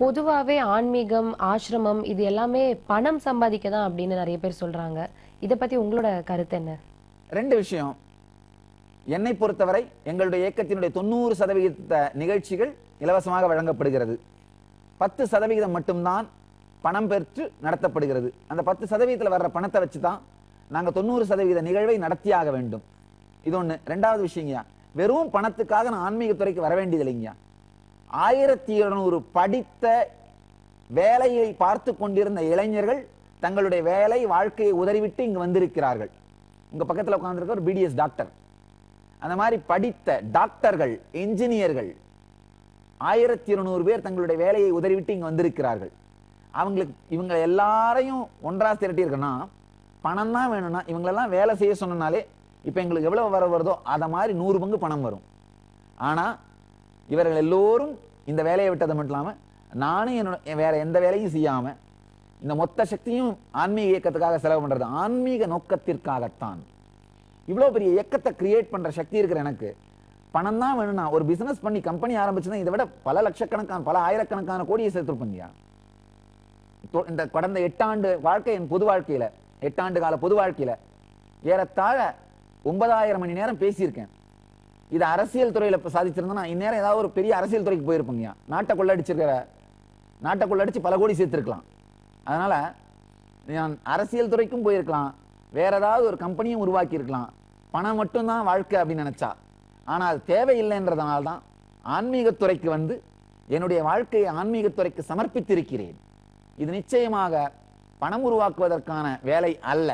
பொதுவாகவே ஆன்மீகம் ஆசிரமம் இது எல்லாமே பணம் சம்பாதிக்க தான் அப்படின்னு நிறைய பேர் சொல்றாங்க. இதை பத்தி உங்களோட கருத்து என்ன? ரெண்டு விஷயம். என்னை பொறுத்தவரை எங்களுடைய இயக்கத்தினுடைய தொண்ணூறு சதவிகித நிகழ்ச்சிகள் இலவசமாக வழங்கப்படுகிறது. பத்து சதவிகிதம் மட்டும்தான் பணம் பெற்று நடத்தப்படுகிறது. அந்த பத்து சதவீதத்தில் வர்ற பணத்தை வச்சு தான் நாங்கள் தொண்ணூறு சதவீத நிகழ்வை நடத்தியாக வேண்டும். இது ஒன்று ரெண்டாவது விஷயங்கய்யா வெறும் பணத்துக்காக நான் ஆன்மீகத்துறைக்கு வர வேண்டியது இல்லைங்கய்யா ஆயிரத்தி இருநூறு படித்த வேலையை பார்த்து கொண்டிருந்த இளைஞர்கள் தங்களுடைய வேலை வாழ்க்கையை உதறிவிட்டு இங்கு வந்திருக்கிறார்கள். உங்க பக்கத்துல உட்கார்ந்துருக்க ஒரு பிடிஎஸ் டாக்டர் அந்த மாதிரி படித்த டாக்டர்கள் என்ஜினியர்கள் ஆயிரத்தி இருநூறு பேர் தங்களுடைய வேலையை உதறிவிட்டு இங்கு வந்திருக்கிறார்கள். அவங்களுக்கு இவங்க எல்லாரையும் ஒன்றா திரட்டியிருக்குன்னா பணம் தான் வேணும்னா இவங்களெல்லாம் வேலை செய்ய சொன்னனாலே இப்போ எங்களுக்கு எவ்வளவு வர வருதோ அதை மாதிரி நூறு பங்கு பணம் வரும். ஆனா இவர்கள் எல்லோரும் இந்த வேலையை விட்டது மட்டும் இல்லாம நானும் என்னோட வேற எந்த வேலையும் செய்யாம இந்த மொத்த சக்தியும் ஆன்மீக இயக்கத்துக்காக செலவு பண்றது ஆன்மீக நோக்கத்திற்காகத்தான். இவ்வளோ பெரிய இயக்கத்தை கிரியேட் பண்ற சக்தி இருக்கிற எனக்கு பணம் தான் வேணும்னா ஒரு பிசினஸ் பண்ணி கம்பெனி ஆரம்பிச்சுன்னா இதை விட பல லட்சக்கணக்கான பல ஆயிரக்கணக்கான கோடியை சேர்த்துருப்பீங்கயா இந்த கடந்த எட்டாண்டு வாழ்க்கை என் பொது வாழ்க்கையில எட்டாண்டு கால பொது வாழ்க்கையில ஏறத்தாழ ஒன்பதாயிரம் மணி நேரம் பேசியிருக்கேன். இது அரசியல் துறையில் இப்போ சாதிச்சிருந்தா இந்நேரம் ஏதாவது ஒரு பெரிய அரசியல் துறைக்கு போயிருப்பீங்க நாட்டை கொள்ளடிச்சிருக்கிற நாட்டை கொள்ளடிச்சு பல கோடி சேர்த்துருக்கலாம். அதனால நான் அரசியல் துறைக்கும் போயிருக்கலாம் வேற ஏதாவது ஒரு கம்பெனியும் உருவாக்கியிருக்கலாம். பணம் மட்டும்தான் வாழ்க்கை அப்படின்னு நினைச்சா. ஆனா அது தேவையில்லைன்றதுனால தான் ஆன்மீகத்துறைக்கு வந்து என்னுடைய வாழ்க்கையை ஆன்மீகத்துறைக்கு சமர்ப்பித்திருக்கிறேன். இது நிச்சயமாக பணம் உருவாக்குவதற்கான வேலை அல்ல.